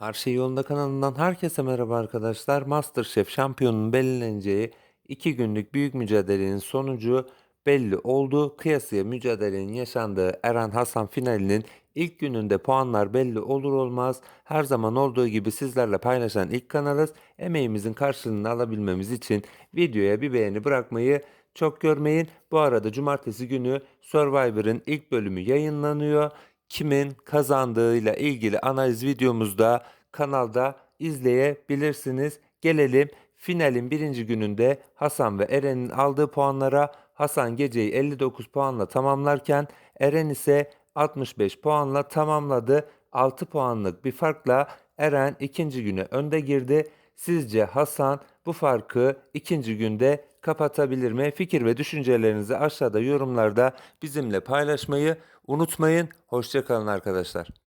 Her şey yolunda kanalından herkese merhaba arkadaşlar. MasterChef şampiyonunun belirleneceği 2 günlük büyük mücadelenin sonucu belli oldu. Kıyasıya mücadelenin yaşandığı Eren Hasan finalinin ilk gününde puanlar belli olur olmaz. Her zaman olduğu gibi sizlerle paylaşan ilk kanalız. Emeğimizin karşılığını alabilmemiz için videoya bir beğeni bırakmayı çok görmeyin. Bu arada cumartesi günü Survivor'ın ilk bölümü yayınlanıyor kimin kazandığıyla ilgili analiz videomuzda kanalda izleyebilirsiniz. Gelelim finalin birinci gününde Hasan ve Eren'in aldığı puanlara. Hasan geceyi 59 puanla tamamlarken Eren ise 65 puanla tamamladı. 6 puanlık bir farkla Eren ikinci güne önde girdi. Sizce Hasan bu farkı ikinci günde kapatabilir mi? Fikir ve düşüncelerinizi aşağıda yorumlarda bizimle paylaşmayı unutmayın. Hoşçakalın arkadaşlar.